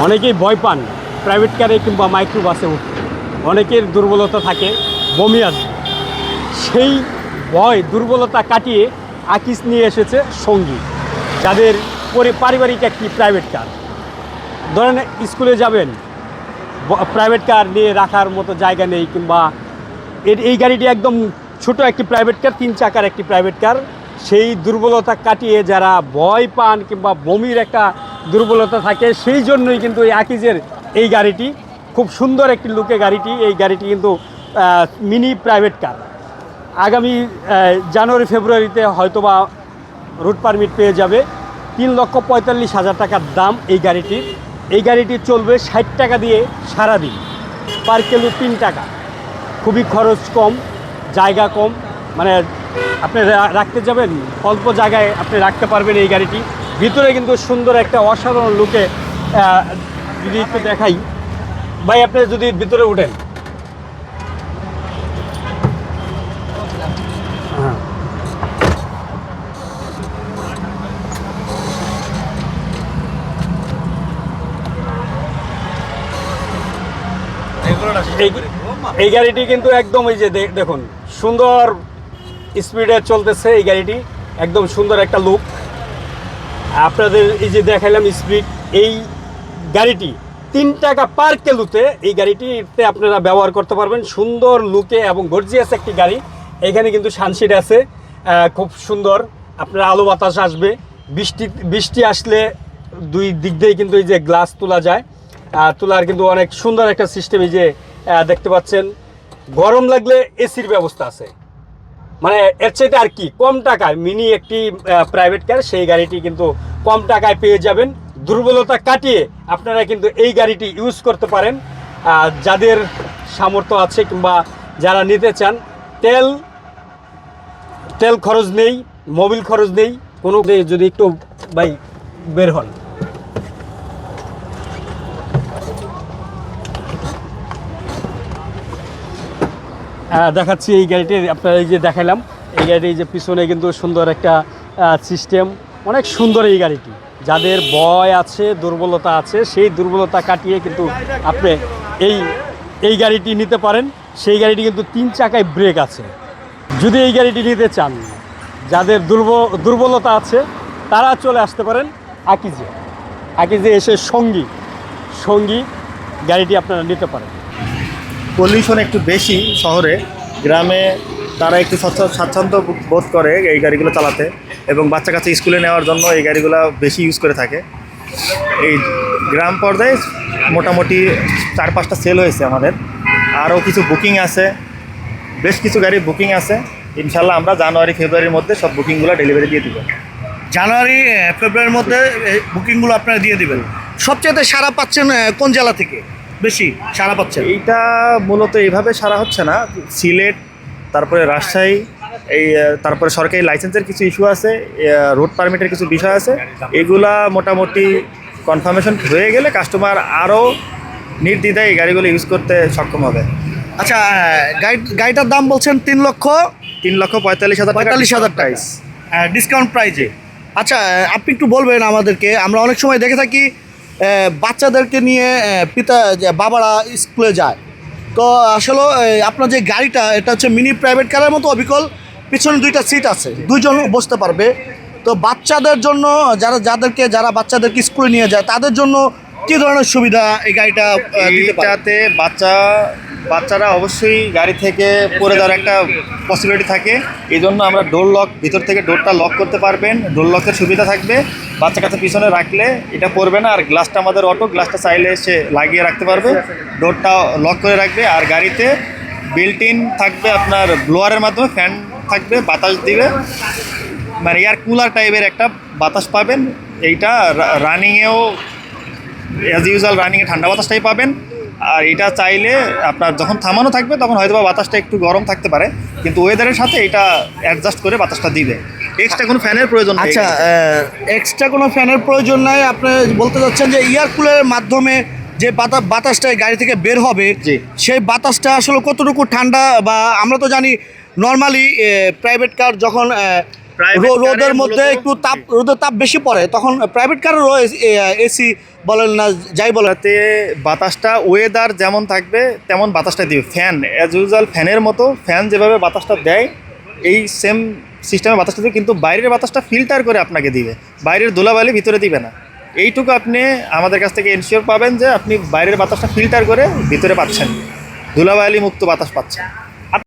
অনেকেই ভয় পান প্রাইভেট কারে কিংবা মাইক্রো বাসে উঠতে। অনেকের দুর্বলতা থাকে, বমি আসবে সেই ভয়, দুর্বলতা কাটিয়ে আকিস নিয়ে এসেছে সঙ্গী, যাদের পরি, পারিবারিক একটি প্রাইভেট কার ধরেন স্কুলে যাবেন প্রাইভেট কার নিয়ে রাখার মতো জায়গা নেই কিংবা এর- এই গাড়িটি একদম ছোট একটি প্রাইভেট কার তিন চাকার একটি প্রাইভেট কার সেই দুর্বলতা কাটিয়ে যারা ভয় পান কিংবা বমির একটা দুর্বলতা থাকে, সেই জন্যই কিন্তু এই আকিজের এই গাড়িটি, খুব সুন্দর একটি লুকে গাড়িটি, এই গাড়িটি কিন্তু মিনি প্রাইভেট কার আগামী জানুয়ারি, ফেব্রুয়ারিতে হয়তোবা রুট পারমিট পেয়ে যাবে। তিন লক্ষ পঁয়তাল্লিশ হাজার টাকার দাম এই গাড়িটির। এই গাড়িটি চলবে ষাট টাকা দিয়ে সারাদিন। পার কিলো তিন টাকা। খুবই খরচ কম, জায়গা কম। মানে আপনি রাখতে যাবেন, অল্প জায়গায় আপনি রাখতে পারবেন এই গাড়িটি। ভিতরে কিন্তু সুন্দর একটা অসাধারণ লুকে যদি একটু দেখাই। ভাই, আপনি যদি ভিতরে উঠেন। হ্যাঁ। এই গাড়িটি কিন্তু একদম এই যে দেখুন, সুন্দর স্পিডে চলতেছে এই গাড়িটি। একদম সুন্দর একটা লুক। আপনাদের এই যে দেখাইলাম স্পিড এই গাড়িটি তিন টাকা পার কিলোতে এই গাড়িটিতে আপনারা ব্যবহার করতে পারবেন। সুন্দর লুকে এবং গর্জিয়াস একটি গাড়ি। এখানে কিন্তু সানশিট আছে। খুব সুন্দর। আপনার আলো বাতাস আসবে। বৃষ্টি বৃষ্টি আসলে দুই দিক দিয়ে কিন্তু এই যে গ্লাস তোলা যায়। তোলার কিন্তু অনেক সুন্দর একটা সিস্টেম এই যে দেখতে পাচ্ছেন। গরম লাগলে এসির ব্যবস্থা আছে। মানে এর চাইতে আর কি, কম টাকায় মিনি একটি প্রাইভেট কার সেই গাড়িটি কিন্তু কম টাকায় পেয়ে যাবেন। দুর্বলতা কাটিয়ে আপনারা কিন্তু এই গাড়িটি ইউজ করতে পারেন। যাদের সামর্থ্য আছে কিংবা যারা নিতে চান, তেল তেল খরচ নেই মোবিল খরচ নেই, কোনো যদি একটু, ভাই, বের হন। দেখাচ্ছি এই গাড়িটি আপনার এই যে দেখালাম এই গাড়িটি যে পিছনে কিন্তু সুন্দর একটা সিস্টেম অনেক সুন্দর এই গাড়িটি। যাদের ভয় আছে, দুর্বলতা আছে, সেই দুর্বলতা কাটিয়ে কিন্তু আপনি এই এই গাড়িটি নিতে পারেন। সেই গাড়িটি কিন্তু তিন চাকায় ব্রেক আছে। যদি এই গাড়িটি নিতে চান, যাদের দুর্বল দুর্বলতা আছে, তারা চলে আসতে পারেন আকিজে। আকিজে এসে সঙ্গী সঙ্গী গাড়িটি আপনারা নিতে পারেন। পলিউশন একটু বেশি শহরে, গ্রামে তারা একটু স্বচ্ছ- স্বাচ্ছন্দ্য বোধ করে এই গাড়িগুলো চালাতে এবং বাচ্চা কাচ্চা স্কুলে নেওয়ার জন্য এই গাড়িগুলো বেশি ইউজ করে থাকে। এই গ্রাম পর্যায়ে মোটামুটি চার পাঁচটা সেল হয়েছে আমাদের। আরও কিছু বুকিং আছে, বেশ কিছু গাড়ির বুকিং আছে। ইনশাল্লাহ আমরা জানুয়ারি, ফেব্রুয়ারির মধ্যে সব বুকিংগুলো ডেলিভারি দিয়ে দিব। জানুয়ারি ফেব্রুয়ারির মধ্যে বুকিংগুলো আপনারা দিয়ে দিবেন। সবচেয়ে সারা পাচ্ছেন কোন জেলা থেকে? বেশি সারা পাচ্ছেন এইটা মূলত এইভাবে সারা হচ্ছে না। সিলেট তারপরে রাজশাহী এই তারপরে সরকারি লাইসেন্সের কিছু ইস্যু আছে রোড পারমিটের কিছু বিষয় আছে। এগুলা মোটামুটি কনফার্মেশন হয়ে গেলে কাস্টমার আরও নির্দ্বিধায় এই গাড়িগুলো ইউজ করতে সক্ষম হবে। আচ্ছা গাড়ি গাড়িটার দাম বলছেন তিন লক্ষ? তিন লক্ষ পঁয়তাল্লিশ হাজার পঁয়তাল্লিশ হাজার প্রাইস ডিসকাউন্ট প্রাইজে আচ্ছা আপনি একটু বলবেন আমাদেরকে আমরা অনেক সময় দেখে থাকি বাচ্চাদেরকে নিয়ে পিতা বাবারা স্কুলে যায়। তো আসলে আপনার যে গাড়িটা, এটা হচ্ছে মিনি প্রাইভেট কারের মতো অবিকল। পিছনে দুইটা সিট আছে, দুইজন বসতে পারবে। তো বাচ্চাদের জন্য, যারা, যাদেরকে, যারা বাচ্চাদেরকে স্কুলে নিয়ে যায়, তাদের জন্য কী ধরনের সুবিধা এই গাড়িটা দিতে বাচ্চা বাচ্চারা অবশ্যই গাড়ি থেকে পড়ে যাওয়ার একটা পসিবিলিটি থাকে। এই জন্য আমরা ডোর লক ভিতর থেকে ডোরটা লক করতে পারবেন। ডোর লকের সুবিধা থাকবে। বাচ্চা কাছে পিছনে রাখলে এটা পড়বে না। আর গ্লাসটা আমাদের অটো গ্লাসটা চাইলে এসে লাগিয়ে রাখতে পারবে। ডোরটা লক করে রাখবে। আর গাড়িতে বিল্ট ইন থাকবে আপনার ব্লোয়ারের মাধ্যমে ফ্যান থাকবে, বাতাস দিবে। মানে এয়ার কুলার টাইপের একটা বাতাস পাবেন। এইটা রানিংয়েও অ্যাজ ইউজুয়াল রানিংয়ে ঠান্ডা বাতাসটাই পাবেন। আর এটা চাইলে আপনার যখন থামানো থাকবে তখন হয়তো বাতাসটা একটু গরম থাকতে পারে কিন্তু ওয়েদারের সাথে এটা অ্যাডজাস্ট করে বাতাসটা দিবে। এক্সট্রা কোনো ফ্যানের প্রয়োজন আচ্ছা এক্সট্রা কোনো ফ্যানের প্রয়োজন নাই। আপনি বলতে চাচ্ছেন যে এয়ার কুলারের মাধ্যমে যে বাতাস বাতাসটা গাড়ি থেকে বের হবে। সেই বাতাসটা আসলে কতটুকু ঠান্ডা বা আমরা তো জানি নর্মালি প্রাইভেট কার যখন রোদের মধ্যে একটু তাপ রোদের তাপ বেশি পড়ে তখন প্রাইভেট কারেরও এসি বলেন না, যাই বলেন। তাতে বাতাসটা ওয়েদার যেমন থাকবে, তেমন বাতাসটা দিবে। ফ্যান অ্যাজ ইউজুয়াল ফ্যানের মতো ফ্যান যেভাবে বাতাসটা দেয়, এই সেম সিস্টেমে বাতাসটা দিবে, কিন্তু বাইরের বাতাসটা ফিল্টার করে আপনাকে দিবে। বাইরের ধুলাবালি ভিতরে দিবে না। এইটুকু আপনি আমাদের কাছ থেকে এনশিওর পাবেন যে আপনি বাইরের বাতাসটা ফিল্টার করে ভিতরে পাচ্ছেন। ধুলাবালি মুক্ত বাতাস পাচ্ছেন।